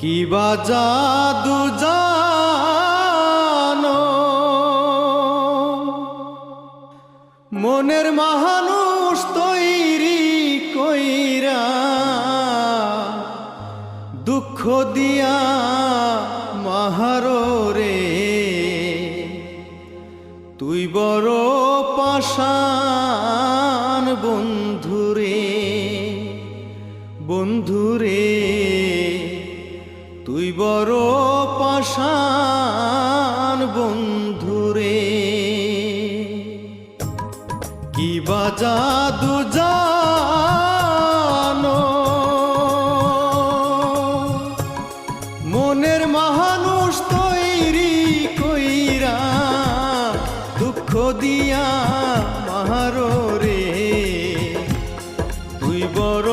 কি বা জাদু জানো? মনের মহানুষ তৈরি কইরা দুঃখ দিয়া মাহারো রে তুই বড় পাশান বন্ধুরে বন্ধুরে। তুই বড় পাশান বন্ধুরে কি বাজা দুজানো মনের মহানুষ তৈরি কইরা দুঃখ দিয়া মারো রে। তুই বড়